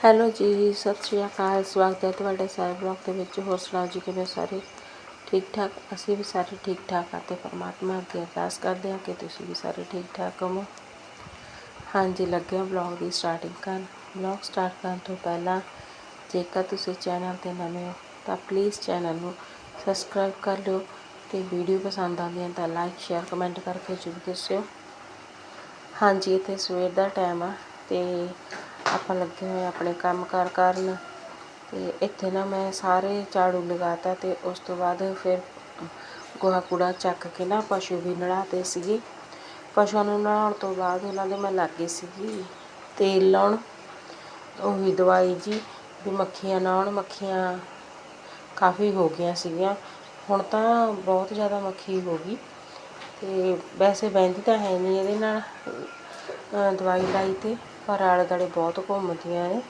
Hello ਜੀ, ਸਤਿ ਸ਼੍ਰੀ ਅਕਾਲ, ਸਵਾਗਤ ਹੈ ਤੁਹਾਡੇ ਸਾਰੇ ਬਲੌਗ ਦੇ ਵਿੱਚ। ਹੋਰ ਸੁਣਾਓ ਜੀ, ਕਿਵੇਂ ਸਾਰੇ? ਠੀਕ ਠਾਕ? ਅਸੀਂ ਵੀ ਸਾਰੇ ਠੀਕ ਠਾਕ ਹਾਂ ਤੇ ਪਰਮਾਤਮਾ ਅੱਗੇ ਅਰਦਾਸ ਕਰਦੇ ਹਾਂ ਕਿ ਤੁਸੀਂ ਵੀ ਸਾਰੇ ਠੀਕ ਠਾਕ ਹੋਵੋ। ਹਾਂਜੀ ਲੱਗਿਆ ਹਾਂ ਬਲੌਗ ਦੀ ਸਟਾਰਟਿੰਗ ਕਰਨ। ਬਲੌਗ ਸਟਾਰਟ ਕਰਨ ਤੋਂ ਪਹਿਲਾਂ ਜੇਕਰ ਤੁਸੀਂ ਚੈਨਲ ਤੇ ਨਵੇਂ ਹੋ, ਤਾਂ ਪਲੀਜ਼ ਚੈਨਲ ਨੂੰ ਸਬਸਕ੍ਰਾਈਬ ਕਰ ਲਿਓ ਤੇ ਵੀਡੀਓ ਪਸੰਦ ਆਉਂਦੀ ਹੈ ਤਾਂ ਲਾਈਕ ਸ਼ੇਅਰ ਕਮੈਂਟ ਕਰਕੇ ਜ਼ਰੂਰ ਦੱਸਿਓ। ਹਾਂਜੀ, ਇੱਥੇ ਸਵੇਰ ਦਾ ਟਾਈਮ ਆ। ਤੇ ਆਪਾਂ ਲੱਗੇ ਹੋਏ ਆਪਣੇ ਕੰਮ ਕਾਰ ਕਰਨ। ਅਤੇ ਇੱਥੇ ਨਾ ਮੈਂ ਸਾਰੇ ਝਾੜੂ ਲਗਾ ਤਾ ਅਤੇ ਉਸ ਤੋਂ ਬਾਅਦ ਫਿਰ ਗੋਹਾ ਕੂੜਾ ਚੱਕ ਕੇ ਨਾ ਪਸ਼ੂ ਵੀ ਨਲਾਤੇ ਸੀਗੇ। ਪਸ਼ੂਆਂ ਨੂੰ ਨਲਾਉਣ ਤੋਂ ਬਾਅਦ ਉਹਨਾਂ ਦੇ ਮੈਂ ਲੱਗ ਗਈ ਸੀਗੀ। ਤੇਲ ਲਾਉਣ, ਉਹੀ ਦਵਾਈ ਜੀ, ਵੀ ਮੱਖੀਆਂ ਨਾ ਆਉਣ ਮੱਖੀਆਂ ਕਾਫੀ ਹੋ ਗਈਆਂ ਸੀਗੀਆਂ। ਹੁਣ ਤਾਂ ਬਹੁਤ ਜ਼ਿਆਦਾ ਮੱਖੀ ਹੋ ਗਈ। ਅਤੇ ਵੈਸੇ ਬਹਿੰਦੀ ਤਾਂ ਹੈ ਨਹੀਂ ਇਹਦੇ ਨਾਲ ਦਵਾਈ ਲਾਈ ਤੇ। ਪਰ ਆਲੇ ਦੁਆਲੇ ਬਹੁਤ ਘੁੰਮਦੀਆਂ ਨੇ।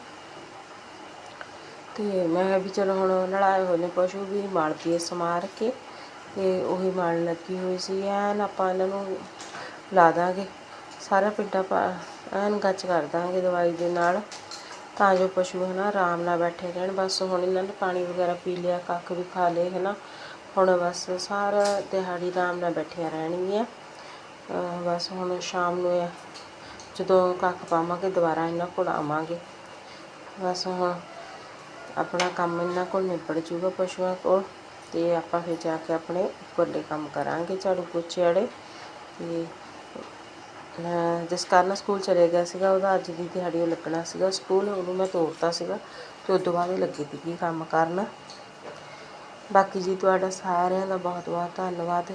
ਤੇ ਮੈਂ ਕਿਹਾ ਵੀ ਚਲੋ ਹੁਣ ਨਲਾਏ ਹੋਏ ਨੇ ਪਸ਼ੂ ਵੀ ਮਲਦੀ ਸਮਾਰ ਕੇ। ਤੇ ਉਹੀ ਮਲਣ ਲੱਗੀ ਹੋਈ ਸੀ। ਐਨ ਆਪਾਂ ਇਹਨਾਂ ਨੂੰ ਲਾ ਦਾਂਗੇ। ਸਾਰਾ ਪਿੰਡਾ ਪਾ ਐਨ ਗੱਚ ਕਰ ਦਾਂਗੇ ਦਵਾਈ ਦੇ ਨਾਲ। ਤਾਂ ਜੋ ਪਸ਼ੂ ਹੈ ਨਾ ਆਰਾਮ ਨਾਲ ਬੈਠੇ ਰਹਿਣ। ਬਸ ਹੁਣ ਇਹਨਾਂ ਨੇ ਪਾਣੀ ਵਗੈਰਾ ਪੀ ਲਿਆ, ਕੱਖ ਵੀ ਖਾ ਲਏ ਹੈ ਨਾ ਹੁਣ ਬਸ ਸਾਰਾ ਦਿਹਾੜੀ ਆਰਾਮ ਨਾਲ ਬੈਠੀਆਂ ਰਹਿਣਗੀਆਂ। ਬਸ ਹੁਣ ਸ਼ਾਮ ਨੂੰ ਇਹ ਜਦੋਂ ਕੱਖ ਪਾਵਾਂਗੇ, ਦੁਬਾਰਾ ਇਹਨਾਂ ਕੋਲ ਆਵਾਂਗੇ। ਬਸ ਹੁਣ ਆਪਣਾ ਕੰਮ ਇਹਨਾਂ ਕੋਲ ਨਿਬੜ ਜੂਗਾ ਪਸ਼ੂਆਂ ਕੋਲ ਤੇ ਆਪਾਂ ਫਿਰ ਜਾ ਕੇ ਆਪਣੇ ਉੱਪਰਲੇ ਕੰਮ ਕਰਾਂਗੇ ਝਾੜੂ ਪੋਚੇ ਵਾਲੇ। ਤੇ ਜਿਸ ਕਾਰਨ ਸਕੂਲ ਚਲੇ ਗਿਆ ਸੀਗਾ, ਉਹਦਾ ਅੱਜ ਦੀ ਦਿਹਾੜੀ ਉਹ ਲੱਗਣਾ ਸੀਗਾ ਸਕੂਲ, ਉਹਨੂੰ ਮੈਂ ਤੋਰਤਾ ਸੀਗਾ ਤੇ ਉਸ ਤੋਂ ਬਾਅਦ ਇਹ ਲੱਗੀ ਸੀਗੀ ਕੰਮ ਕਰਨ। ਬਾਕੀ ਜੀ ਤੁਹਾਡਾ ਸਾਰਿਆਂ ਦਾ ਬਹੁਤ ਬਹੁਤ ਧੰਨਵਾਦ।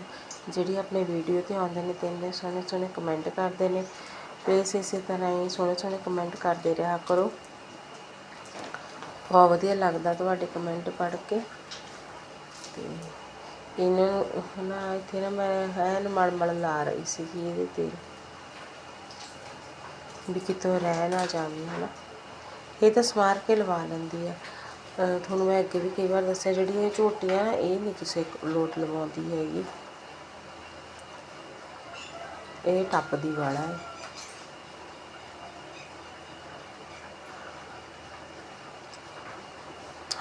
ਜਿਹੜੀ ਆਪਣੇ ਵੀਡੀਓ ਤੇ ਆਉਂਦੇ ਨੇ ਤੇ ਇੰਨੇ ਸੋਹਣੇ ਸੋਹਣੇ ਕਮੈਂਟ ਕਰਦੇ ਨੇ। ਪਲੀਜ਼ ਇਸੇ ਤਰ੍ਹਾਂ ਹੀ ਸੋਹਣੇ ਸੋਹਣੇ ਕਮੈਂਟ ਕਰਦੇ ਰਿਹਾ ਕਰੋ। ਬਹੁਤ ਵਧੀਆ ਲੱਗਦਾ ਤੁਹਾਡੇ ਕਮੈਂਟ ਪੜ੍ਹ ਕੇ। ਤੇ ਇਹਨਾਂ ਨੂੰ ਨਾ ਇੱਥੇ ਨਾ ਮੈਂ ਐਨ ਮਲ ਲਾ ਰਹੀ ਸੀਗੀ ਇਹਦੇ ਤੇ। ਵੀ ਕਿਤੋਂ ਰਹਿ ਨਾ ਜਾਵੇ, ਹਨਾ। ਇਹ ਤਾਂ ਸਮਾਰ ਕੇ ਲਵਾ ਲੈਂਦੀ ਆ। ਤੁਹਾਨੂੰ ਮੈਂ ਅੱਗੇ ਵੀ ਕਈ ਵਾਰ ਦੱਸਿਆ, ਜਿਹੜੀਆਂ ਝੋਟੀਆਂ ਇਹ ਨਹੀਂ ਕਿਸੇ ਲੋਟ ਲਵਾਉਂਦੀ ਹੈਗੀ। ਇਹ ਟੱਪਦੀ ਵਾਲਾ ਹੈ।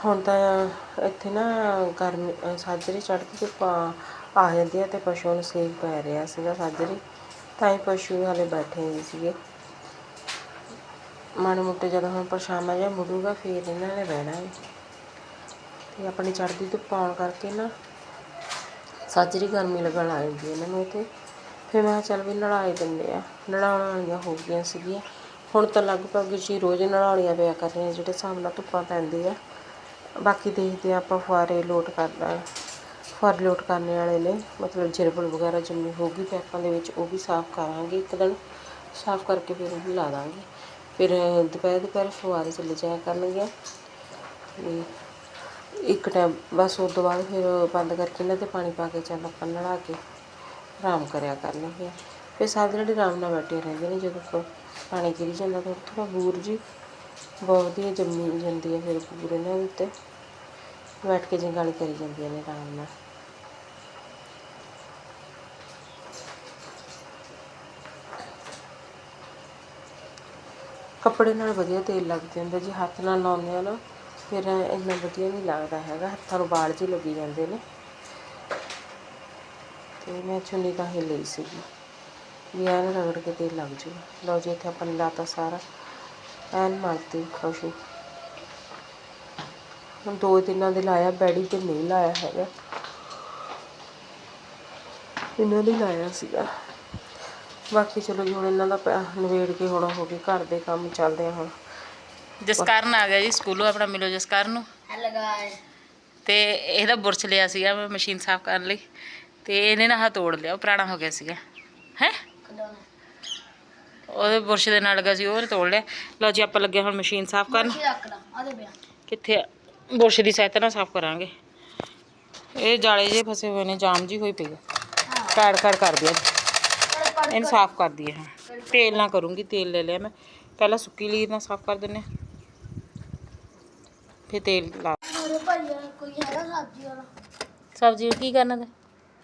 ਹੁਣ ਤਾਂ ਇੱਥੇ ਨਾ ਗਰਮੀ, ਅਹ ਸਾਜਰੇ ਚੜ੍ਹਦੀ ਤੇ ਆ ਜਾਂਦੀ ਆ ਅਤੇ ਪਸ਼ੂਆਂ ਨੂੰ ਸੇਕ ਪੈ ਰਿਹਾ ਸੀਗਾ ਸਾਜਰੇ ਤਾਂ ਹੀ ਪਸ਼ੂ ਹਾਲੇ ਬੈਠੇ ਨਹੀਂ ਸੀਗੇ। ਮਾੜੇ ਮੋਟੇ ਜਦੋਂ ਹੁਣ ਪਰਛਾਵਾਂ ਜਿਹਾ ਮੁੜੂਗਾ, ਫਿਰ ਇਹਨਾਂ ਨੇ ਬਹਿਣਾ ਹੈ ਤੇ ਆਪਣੀ ਚੜ੍ਹਦੀ ਧੁੱਪ ਆਉਣ ਕਰਕੇ ਨਾ ਸਾਜਰੀ ਗਰਮੀ ਲੱਗਣ ਲੱਗ ਜਾਂਦੀ ਇਹਨਾਂ ਨੂੰ ਇੱਥੇ ਫਿਰ ਮੈਂ ਕਿਹਾ ਚੱਲ ਵੀ ਨਲਾਏ ਦਿੰਦੇ ਆ। ਨਲਾਉਣ ਵਾਲੀਆਂ ਹੋ ਗਈਆਂ ਸੀਗੀਆਂ। ਹੁਣ ਤਾਂ ਲਗਭਗ ਜੀ ਰੋਜ਼ ਨਲਾਉਣੀਆਂ ਪਿਆ ਕਰ ਰਹੀਆਂ ਜਿਹੜੇ ਹਿਸਾਬ ਨਾਲ ਧੁੱਪਾਂ ਪੈਂਦੀ ਆ ਬਾਕੀ ਦੇਖਦੇ ਹਾਂ ਆਪਾਂ ਫੁਆਰੇ ਲੋਟ ਕਰਨਾ ਫੁਆਰੇ ਲੋਟ ਕਰਨੇ ਵਾਲੇ ਨੇ। ਮਤਲਬ ਜਿਰਬਲ ਵਗੈਰਾ ਜੰਮੀ ਹੋਊਗੀ ਪੈਪਾਂ ਦੇ ਵਿੱਚ ਉਹ ਵੀ ਸਾਫ਼ ਕਰਾਂਗੇ ਇੱਕ ਦਿਨ। ਸਾਫ਼ ਕਰਕੇ ਫਿਰ ਉਹ ਵੀ ਲਾ ਦਾਂਗੇ। ਫਿਰ ਦੁਪਹਿਰ ਦੁਪਹਿਰ ਫੁਆਰੇ ਚਲੇ ਜਾਇਆ ਕਰਨਗੀਆਂ। ਇੱਕ ਟਾਈਮ ਬਸ ਉਸ ਤੋਂ ਬਾਅਦ ਫਿਰ ਬੰਦ ਕਰਕੇ ਇਹਨਾਂ ਤੇ ਪਾਣੀ ਪਾ ਕੇ ਚੱਲ ਆਪਾਂ ਨਲਾ ਕੇ ਆਰਾਮ ਕਰਿਆ ਕਰਨਗੇ ਫਿਰ ਸਾਰੇ ਜਿਹੜੇ ਆਰਾਮ ਨਾਲ ਬੈਠੇ ਰਹਿੰਦੇ ਨੇ ਜਦੋਂ ਪ- ਪਾਣੀ ਗਿਰੀ ਜਾਂਦਾ ਥੋੜ੍ਹਾ ਥੋੜ੍ਹਾ ਬੂਰ ਜੀ ਬਹੁਤ ਵਧੀਆ ਜੰਮੀ ਜਾਂਦੀ ਹੈ ਫਿਰ ਬੂਰ ਇਹਨਾਂ ਦੇ ਉੱਤੇ। ਬੈਠ ਕੇ ਜੰਗਾਲੀ ਕਰੀ ਜਾਂਦੀਆਂ ਨੇ ਆਰਾਮ ਨਾਲ। ਕੱਪੜੇ ਨਾਲ ਵਧੀਆ ਤੇਲ ਲੱਗ ਜਾਂਦਾ ਜੇ ਹੱਥ ਨਾਲ ਲਾਉਂਦੇ ਆ ਨਾ, ਫਿਰ ਇੰਨਾ ਵਧੀਆ ਨਹੀਂ ਲੱਗਦਾ ਹੈਗਾ, ਹੱਥਾਂ ਨੂੰ ਬਾਲ ਜਿਹੇ ਲੱਗੀ ਜਾਂਦੇ ਨੇ। ਤੇ ਮੈਂ ਚੁੰਨੀ ਤਾਂ ਹੀ ਲਈ ਸੀਗੀ। ਵੀ ਐਨ ਰਗੜ ਕੇ ਤੇਲ ਲੱਗ ਜੂਗਾ। ਲਓ ਜੀ, ਇੱਥੇ ਆਪਾਂ ਨੇ ਲਾਤਾ ਸਾਰਾ। ਐਨ ਮਾਰਤੀ ਖੁਸ਼ੀ ਹੁਣ ਦੋ ਦਿਨਾਂ ਦੇ ਲਾਇਆ ਬੈੜੀ ਤੇ ਨਹੀਂ ਲਾਇਆ ਹੈਗਾ। ਇਹਨਾਂ ਦੇ ਲਾਇਆ ਸੀਗਾ। ਬਾਕੀ ਚਲੋ ਜੀ ਹੁਣ ਇਹਨਾਂ ਦਾ ਪ- ਨਿਬੇੜ ਕੇ ਹੁਣ ਹੋ ਗਏ ਘਰ ਦੇ ਕੰਮ ਚੱਲਦੇ ਆ ਹੁਣ। ਜਸਕਰਨ ਆ ਗਿਆ ਜੀ ਸਕੂਲੋਂ ਆਪਣਾ ਮਿਲੋ ਜਸਕਰਨ ਨੂੰ। Hello guys. ਤੇ ਇਹਦਾ ਬੁਰਸ਼ ਲਿਆ ਸੀਗਾ ਮੈਂ ਮਸ਼ੀਨ ਸਾਫ਼ ਕਰਨ ਲਈ। ਤੇ ਇਹਨੇ ਨਾ ਆਹ ਤੋੜ ਲਿਆ ਉਹ ਪੁਰਾਣਾ ਹੋ ਗਿਆ ਸੀਗਾ। ਹੈ? ਉਹਦੇ ਬੁਰਸ਼ ਦੇ ਨਾਲ ਲੱਗਾ ਸੀ ਉਹ ਤੋੜ ਲਿਆ। ਲਓ ਜੀ ਆਪਾਂ ਲੱਗੇ ਹੁਣ ਮਸ਼ੀਨ ਸਾਫ਼ ਕਰਨ। ਕਿੱਥੇ? ਬੁਰਸ਼ ਦੀ ਸਹਾਇਤਾ ਨਾਲ ਸਾਫ਼ ਕਰਾਂਗੇ। ਇਹ ਜਾਲੇ ਜੇ ਫਸੇ ਹੋਏ ਨੇ ਜਾਮ ਜੀ ਹੋਈ ਪਈ ਹਾਂ। ਕਾੜ ਕਾੜ ਕਰਦੀ ਆ ਪਰ ਪਰ ਇਹਨੂੰ ਸਾਫ਼ ਕਰਦੀ ਆ ਹਾਂ। ਤੇਲ ਨਾ ਕਰੂੰਗੀ ਤੇਲ ਲੈ ਲਿਆ ਮੈਂ। ਪਹਿਲਾਂ ਸੁੱਕੀ ਲੀਰ ਨਾਲ ਸਾਫ਼ ਕਰ ਦਿੰਨੇ। ਫਿਰ ਤੇਲ ਲਾ। ਸਬਜ਼ੀ ਕੀ ਕਰਨਾ ਤੇ?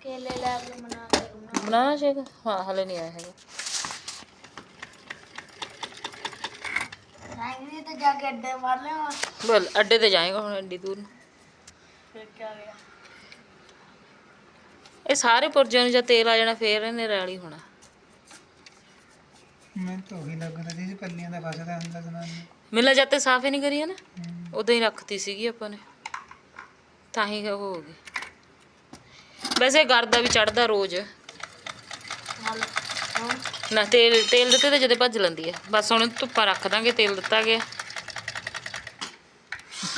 ਕੇਲੇ ਲੈ ਕੇ ਬਣਾ ਕੇ ਬਣਾ ਬਣਾਣਾ ਸ਼ੇਕ? ਹਾਂ ਹਲੇ ਨਹੀਂ ਆਇਆ ਹੈਗਾ। ਤੇ ਜਾ ਕੇ ਅੱਡੇ ਮਾਰ ਲਿਆ ਬੋਲ ਅੱਡੇ ਤੇ ਜਾਏਗਾ ਹੁਣ ਐਡੀ ਦੂਰ ਫਿਰ ਕੀ ਗਿਆ? ਇਹ ਸਾਰੇ ਪੁਰਜਿਆਂ ਨੂੰ ਜਾਂ ਤੇਲ ਆ ਜਾਣਾ ਫੇਰ ਇਹਨੇ ਰੈਲੀ ਹੋਣਾ। ਮੈਂ ਤਾਂ ਉਹੀ ਲੱਗਦਾ ਜੀ ਪੱਲੀਆਂ ਦਾ ਫਸਦਾ ਹੁੰਦਾ ਜਨਾਨੀ। ਮਿਲਾ ਜਾਤੇ ਸਾਫ਼ ਹੀ ਨਹੀਂ ਕਰੀ ਹੈ ਨਾ। ਉਦੋਂ ਹੀ ਰੱਖਤੀ ਸੀਗੀ ਆਪਾਂ ਨੇ। ਤਾਂ ਹੀ ਉਹ ਹੋ ਗਈ। ਵੈਸੇ ਗਰਦਾ ਵੀ ਚੜਦਾ ਰੋਜ਼। ਨਾ ਤੇਲ ਤੇਲ ਦਿੱਤੇ ਤੇ ਜਦੇ ਭੱਜ ਲੈਂਦੀ ਆ। ਬਸ ਹੁਣ ਧੁੱਪਾ ਰੱਖ ਦਾਂਗੇ ਤੇਲ ਦਿੱਤਾ ਗਿਆ।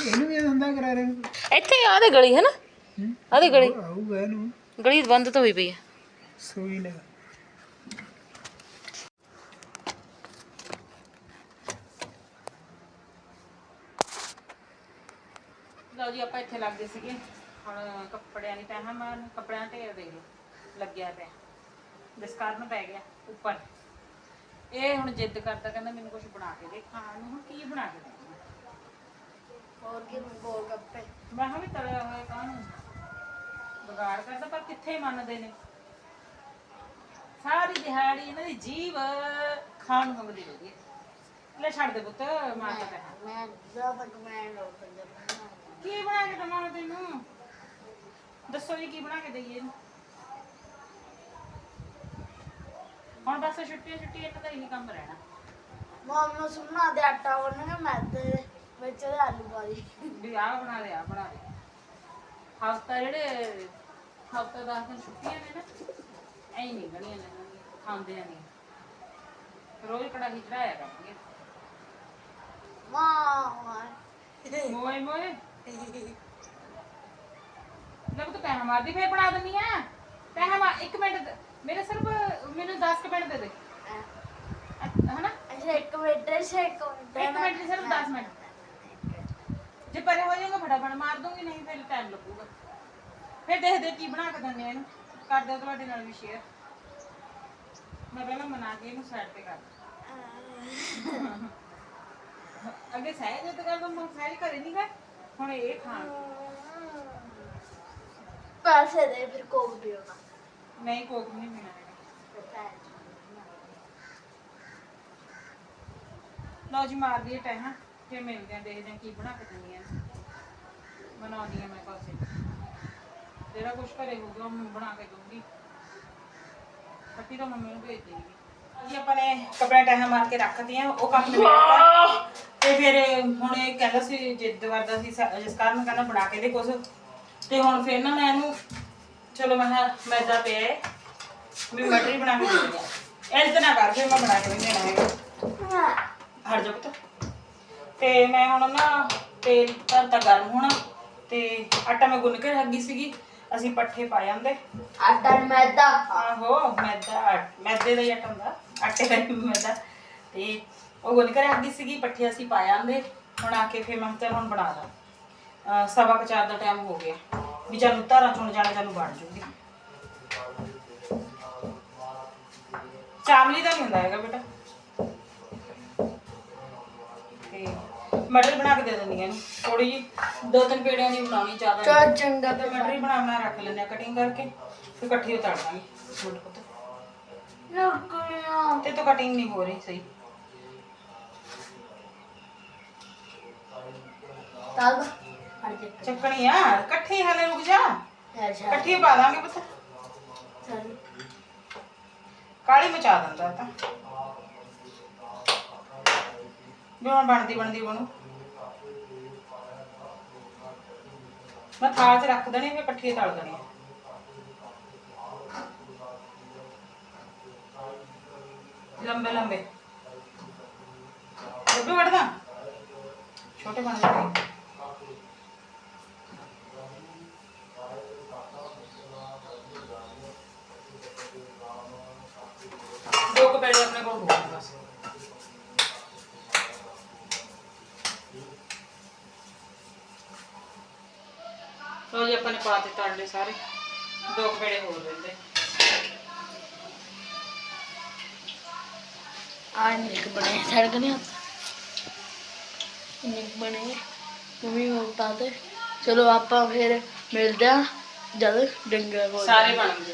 ਇਹਨੂੰ ਵੀ ਹੁੰਦਾ ਕਰਾ ਰਹੇ ਇੱਥੇ ਆ ਦੇ ਗਲੀ ਹੈ। ਨਾ ਆ ਦੇ ਗਲੀ। ਆਊਗਾ ਇਹਨੂੰ। ਗਲੀ ਬੰਦ ਤਾਂ ਹੋਈ ਪਈ ਆ। ਸੂਈ ਲੈ। ਲਓ ਜੀ ਆਪਾਂ ਇੱਥੇ ਲੱਗ ਗਏ ਸੀਗੇ। ਹੁਣ ਕੱਪੜਿਆਂ ਦੀ ਤਹਾਂ ਮਾਰਨ ਕੱਪੜਿਆਂ ਤੇ ਦੇਖ ਲਓ। ਲੱਗਿਆ ਪਿਆ। ਜਿਸ ਕਾਰਨ ਪੈ ਗਿਆ। ਉੱਪਰ। ਇਹ ਹੁਣ ਜਿੱਦ ਕਰਦਾ ਕਹਿੰਦਾ ਮੈਨੂੰ ਕੁਝ ਬਣਾ ਕੇ ਦੇ ਖਾਣ ਨੂੰ ਹੁਣ ਕੀ ਬਣਾ ਕੇ ਦੇਵਾਂ ਹੋਰ ਕੀ ਗੋਲ ਗੱਪੇ ਮੈਂ ਕਿਹਾ ਵੀ ਤਲਿਆ ਹੋਇਆ ਕਾਹਨੂੰ? ਵਿਗਾੜ ਕਰਦਾ ਪਰ ਕਿੱਥੇ ਮੰਨਦੇ ਨੇ? ਸਾਰੀ ਦਿਹਾੜੀ ਇਹਨਾਂ ਦੀ ਜੀਵ ਖਾਣ ਨੂੰ ਮੰਗਦੀ ਰਹਿੰਦੀ ਹੈ। ਲੈ ਛੱਡ ਦੇ ਪੁੱਤ ਮਾਰ ਤਾਂ ਪੈਣਾ। ਮੈਂ ਤੱਕ ਮੈਂ ਲੋਕ ਕੀ ਬਣਾ ਕੇ ਦਵਾਂ ਤੈਨੂੰ? ਦੱਸੋ ਜੀ ਕੀ ਬਣਾ ਕੇ ਦਈਏ ਇਹਨੂੰ? ਹੁਣ ਬਸ ਛੁੱਟੀਆਂ ਛੁੱਟੀਆਂ ਇਹਨਾਂ ਦਾ ਹੀ ਨਹੀਂ ਕੰਮ ਰਹਿਣਾ। ਮਮ ਨੂੰ ਸੁਣਾ ਦੇ ਆਟਾ ਗੁੰਨਣਾ ਮੈਂ ਤੇ ਵਿੱਚ ਉਹਦੇ ਆਲੂ ਪਾ ਦੀ ਵੀ ਆਹ ਬਣਾ ਲਿਆ ਆਹ ਬਣਾ ਲਿਆ। ਹਫਤਾ ਜਿਹੜੇ ਹਫਤਾ ਦਸ ਦਿਨ ਛੁੱਟੀਆਂ ਨੇ ਨਾ ਐਂ ਨਹੀਂ ਗਣੀਆਂ ਨੇ ਖਾਂਦੇ ਨਹੀਂ। ਰੋਜ਼ ਕੜਾਹੀ ਚੜਾਇਆ ਕਰਾਂਗੇ ਮਾਂ ਮੋਏ ਮੋਏ। ਲੱਗ ਤਾਂ ਪੈਸਾ ਮਾਰਦੀ ਫੇਰ ਬਣਾ ਦਿੰਨੀ ਆ। ਪੈਸਾ ਮਾਰ ਇੱਕ ਮਿੰਟ ਦੇ- ਮੇਰੇ ਸਿਰਫ ਮੈਨੂੰ 10 ਕੁ ਮਿੰਟ ਦੇ ਦੇ। ਅ- ਹਨਾ? ਅੱਛਾ ਇੱਕ ਮਿੰਟ ਸੇ ਇੱਕ ਮਿੰਟ। ਇੱਕ ਮਿੰਟ ਦੀ ਸਿਰਫ 10 ਮਿੰਟ। ਜੇ ਪਰੇ ਹੋ ਜਾਏਗਾ ਫਟਾਫਟ ਮਾਰ ਦੂੰਗੀ ਨਹੀਂ ਫਿਰ ਟਾਈਮ ਲੱਗੂਗਾ। ਫਿਰ ਦੇਖਦੇ ਕੀ ਬਣਾ ਕੇ ਦਿੰਦੇ ਆ ਇਹਨੂੰ। ਕਰ ਦਿਓ ਤੁਹਾਡੇ ਨਾਲ ਵੀ ਸ਼ੇਅਰ ਮੈਂ ਪਹਿਲਾਂ ਮਨਾ ਕੇ ਇਹਨੂੰ ਸਾਈਡ ਤੇ ਕਰ ਦਿਆਂ। ਅੱਗੇ ਸਹਿਜ ਤੇ ਕਰ ਦੋ ਸਹਿਜ ਘਰੇ ਨਹੀਂ ਗਏ? ਹੁਣ ਇਹ ਖਾਣ। ਪੈਸੇ ਦੇ ਫਿਰ ਕੋਕ ਪੀਓਗਾ ਨਹੀਂ, ਕੋਕ ਨਹੀਂ ਪੀਣਾ ਲਓ ਜੀ, ਮਾਰ ਦਈਏ ਟਾਈਮ ਫਿਰ ਮਿਲਦੇ ਆਂ ਦੇਖਦੇ ਆਂ ਕੀ ਬਣਾ ਕੇ ਦਿੰਦੀਆਂ ਬਣਾਉਂਦੀ ਆ ਮੈਂ ਪਾਸੇ ਜਿਹੜਾ ਕੁਝ ਘਰੇ ਹੋਊਗਾ ਮੈਂ ਬਣਾ ਕੇ ਦਊਂਗੀ। ਕੱਟੀ ਤਾਂ ਮੰਮੀ ਨੂੰ ਭੇਜ ਦੇਗੀ ਜੀ, ਆਪਾਂ ਨੇ ਕੱਪੜੇ ਟਾਈਮ ਮਾਰ ਕੇ ਰੱਖਦੀਆਂ ਉਹ ਕੰਮ ਨਿਬੜਤਾ ਤੇ। ਫਿਰ ਹੁਣ ਇਹ ਕਹਿੰਦਾ ਸੀ, ਜਿੱਦ ਕਰਦਾ ਸੀ ਜਿਸ ਕਾਰਨ ਕਹਿੰਦਾ ਬਣਾ ਕੇ ਦੇ ਕੁਝ ਤੇ ਹੁਣ ਫਿਰ ਨਾ ਮੈਂ ਇਹਨੂੰ ਚਲੋ ਮੈਂ ਕਿਹਾ ਮੈਦਾ ਪਿਆ ਹੈ ਵੀ ਮਟਰ ਹੀ ਬਣਾ ਕੇ ਦੇ ਦਿਆ ਇਸ ਤਰ੍ਹਾਂ ਕਰ ਫਿਰ ਮੈਂ ਬਣਾ ਕੇ ਨਹੀਂ ਦੇਣਾ ਹੈਗਾ। ਹਟ ਜਾ ਪੁੱਤ। ਤੇ ਮੈਂ ਹੁਣ ਨਾ ਤੇਲ ਧਰਤਾ ਗਰਮ ਹੋਣਾ ਤੇ ਆਟਾ ਮੈਂ ਗੁੰਨ ਕੇ ਰੱਖ ਗਈ ਸੀਗੀ। ਅਸੀਂ ਪੱਠੇ ਪਾ ਜਾਂਦੇ ਆਟਾ ਮੈਦਾ। ਆਹੋ ਮੈਦਾ ਮੈਦੇ ਦਾ ਹੀ ਆਟਾ ਹੁੰਦਾ। ਆਟੇ ਦਾ ਹੀ ਮੈਦਾ। ਤੇ ਉਹ ਗੁੰਨ ਕੇ ਰੱਖ ਗਈ ਸੀਗੀ ਪੱਠੇ ਅਸੀਂ ਪਾ ਜਾਂਦੇ ਹੁਣ ਆ ਕੇ ਫਿਰ ਮੈਂ ਕਿਹਾ ਚੱਲ ਹੁਣ ਬਣਾ ਅਹ ਸਵਾ ਕੁ ਚਾਰ ਦਾ ਟਾਈਮ ਹੋ ਗਿਆ। ਵੀ ਜਾਨੂੰ ਧਾਰਾਂ ਚੁਣ ਜਾਣਾ ਜਾਨੂੰ ਬਣ ਜੂਗੀ। ਚਾਵਲੀ ਦਾ ਨਹੀਂ ਹੁੰਦਾ ਹੈਗਾ ਬੇਟਾ। ਤੇ ਮਟਰ ਬਣਾ ਕੇ ਦੇ ਦਿੰਦੀ ਇਹਨੂੰ। ਥੋੜੀ ਜੀ ਦੋ ਤਿੰਨ ਪੇੜਿਆਂ ਦੀ ਬਣਾਉਣੀ ਜ਼ਿਆਦਾ ਨਹੀਂ। ਚਲ ਚੰਗਾ ਤੇ ਮਟਰ ਹੀ ਬਣਾ ਬਣਾ ਰੱਖ ਲੈਂਦੇ ਆ ਕਟਿੰਗ ਕਰਕੇ ਫਿਰ ਇਕੱਠੀ ਉਤਾਰ ਦਾਂਗੇ। ਪੁੱਤ। ਤੇ ਤੋਂ ਕਟਿੰਗ ਨਹੀਂ ਹੋ ਰਹੀ ਸਹੀ। ਤਲ ਚੱਕਣੀ ਆ ਇਕੱਠੀ ਹਲੇ ਰੁਕ ਜਾ। ਅੱਛਾ। ਇਕੱਠੀ ਪਾ ਦਾਂਗੇ ਪੁੱਤ। ਚਲ। ਕਾਲੀ ਮਚਾ ਦਿੰਦਾ ਤਾਂ। ਹੁਣ ਬਣਦੀ ਬਣਦੀ ਬਣੂ। ਮੈਂ ਥਾਲ 'ਚ ਰੱਖ ਦੇਣੀ ਫਿਰ ਇਕੱਠੀ ਤਲ ਦੇਣੀ ਲੰਬੇ ਲੰਬੇ। ਲੱਭੇ ਵੜਦਾ ਛੋਟੇ ਬਣ ਜਾਣਗੇ ਦੋ ਕੁ ਪੈੜੇ ਆਪਣੇ ਕੋਲ ਹੋਣਗੇ ਬਸ। ਲੋ ਜੀ ਆਪਾਂ ਨੇ ਪਾ ਦਿੱਤੇ ਅੰਡੇ ਸਾਰੇ। ਦੋ ਕੁ ਪੈੜੇ ਹੋਰ ਰਹਿੰਦੇ। ਆ ਨਿਕ ਬਣੇ ਸੜਕ ਨਹੀਂ ਨਿਕ ਬਣੇ ਮੰਮੀ ਨੂੰ ਚਲੋ ਆਪਾਂ ਫਿਰ ਮਿਲਦੇ ਆ ਜਦ ਡੰਗਾ ਕੋਲ। ਸਾਰੇ ਬਣ ਗਏ।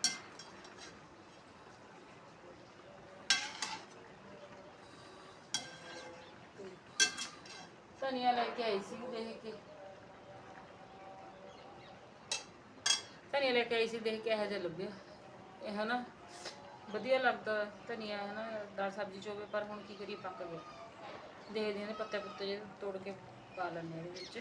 ਧਨੀਆ ਲੈ ਕੇ ਆਈ ਸੀ ਦੇਖ ਕੇ। ਧਨੀਆ ਲੈ ਕੇ ਆਈ ਸੀ ਦੇਖ ਕੇ ਇਹੋ ਜਿਹਾ ਲੱਭਿਆ। ਇਹ ਹਨਾ ਵਧੀਆ ਲੱਗਦਾ ਧਨੀਆ ਹੈ ਨਾ ਦਾਲ ਸਬਜ਼ੀ ਚ ਹੋਵੇ ਪਰ ਹੁਣ ਕੀ ਕਰੀਏ ਪੱਕ ਗਿਆ। ਦੇਖਦੇ ਨੇ ਪੱਤੇ ਪੁੱਤੇ ਜਿਹੇ ਤੋੜ ਕੇ ਪਾ ਲੈਣੇ ਇਹਦੇ ਵਿੱਚ।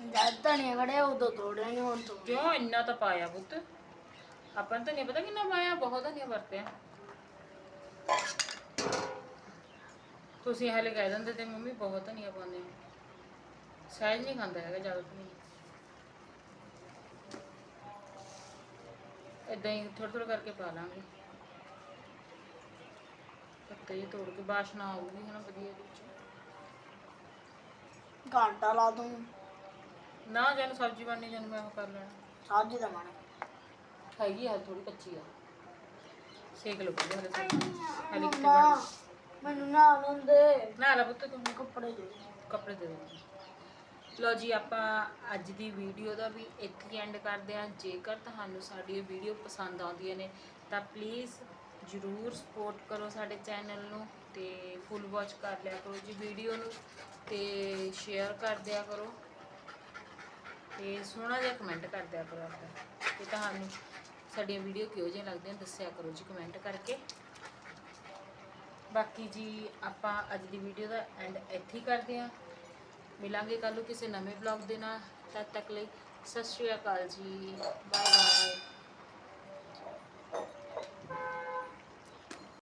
ਜਦ ਧਨੀਆ ਖੜਿਆ ਉਦੋਂ ਤੋੜਿਆ ਨਹੀਂ ਹੁਣ ਤੋਂ ਕਿਉਂ? ਇੰਨਾ ਤਾਂ ਪਾਇਆ ਪੁੱਤ। ਆਪਾਂ ਨੂੰ ਤਾਂ ਨਹੀਂ ਪਤਾ ਕਿੰਨਾ ਪਾਇਆ? ਬਹੁਤ ਧਨੀਆ ਵਰਤਿਆ। ਤੁਸੀਂ ਹਾਲੇ ਕਹਿ ਦਿੰਦੇ ਤੇ ਮੰਮੀ ਬਹੁਤ ਧਨੀਆ ਪਾਉਂਦੇ ਹੋ। ਸਹਿਜ ਨਹੀਂ ਖਾਂਦਾ ਹੈਗਾ ਜ਼ਿਆਦਾ ਧਨੀਆ। ਇਦਾਂ ਹੀ ਥੋੜਾ ਥੋੜਾ ਕਰਕੇ ਪਾ ਲਾਂਗੇ। ਪੱਤੇ ਜਿਹੇ ਤੋੜ ਕੇ ਬਾਸ਼ਨਾ ਆਊਗੀ ਹਨਾ ਵਧੀਆ ਵਿੱਚ। ਘੰਟਾ ਲਾ ਦੂੰ। ਨਾ ਜਨ ਸਬਜ਼ੀ ਬਣਨੀ ਜਨ ਮੈਂ ਉਹ ਕਰ ਲੈਣਾ। ਸਾਜੀ ਦਾ ਮਨ ਹੈਗੀ ਆ ਥੋੜੀ ਕੱਚੀ ਆ। ਸੇਕ ਲੱਗੂਗਾ ਹਲੇ ਸਬਜ਼ੀ ਹਲੇ ਕਿਤੇ ਬਣ ਮੈਨੂੰ ਨਾ ਆਨੰਦੇ ਨਾ ਲਾ ਪੁੱਤ, ਤੂੰ ਕੱਪੜੇ ਦੇ ਕੱਪੜੇ ਦੇ ਦੇ। ਲਓ ਜੀ, ਆਪਾਂ ਅੱਜ ਦੀ ਵੀਡੀਓ ਦਾ ਵੀ ਇੱਥੇ ਹੀ ਐਂਡ ਕਰਦੇ ਹਾਂ। ਜੇਕਰ ਤੁਹਾਨੂੰ ਸਾਡੀ ਇਹ ਵੀਡੀਓ ਪਸੰਦ ਆਉਂਦੀਆਂ ਨੇ, ਤਾਂ ਪਲੀਜ਼ ਜਰੂਰ ਸਪੋਰਟ ਕਰੋ ਸਾਡੇ ਚੈਨਲ ਨੂੰ ਤੇ ਫੁੱਲ ਵਾਚ ਕਰ ਲਿਆ ਕਰੋ ਜੀ ਵੀਡੀਓ ਨੂੰ ਤੇ ਸ਼ੇਅਰ ਕਰ ਦਿਆ ਕਰੋ। ਤੇ ਸੋਹਣਾ ਜਿਹਾ ਕਮੈਂਟ ਕਰ ਦਿਆ ਕਰੋ ਆਪਣਾ ਤੇ ਤੁਹਾਨੂੰ ਸਾਡੀਆਂ ਵੀਡੀਓ ਕਿਹੋ ਜਿਹੀਆਂ ਲੱਗਦੀਆਂ, ਦੱਸਿਆ ਕਰੋ ਜੀ ਕਮੈਂਟ ਕਰਕੇ। ਬਾਕੀ ਜੀ ਆਪਾਂ ਅੱਜ ਦੀ ਵੀਡੀਓ ਦਾ ਐਂਡ ਇੱਥੇ ਹੀ ਕਰਦੇ ਹਾਂ। ਮਿਲਾਂਗੇ ਕੱਲ੍ਹ ਨੂੰ ਕਿਸੇ ਨਵੇਂ ਵਲੌਗ ਦੇ ਨਾਲ। ਤਦ ਤੱਕ ਲਈ ਸਤਿ ਸ਼੍ਰੀ ਅਕਾਲ ਜੀ। Bye bye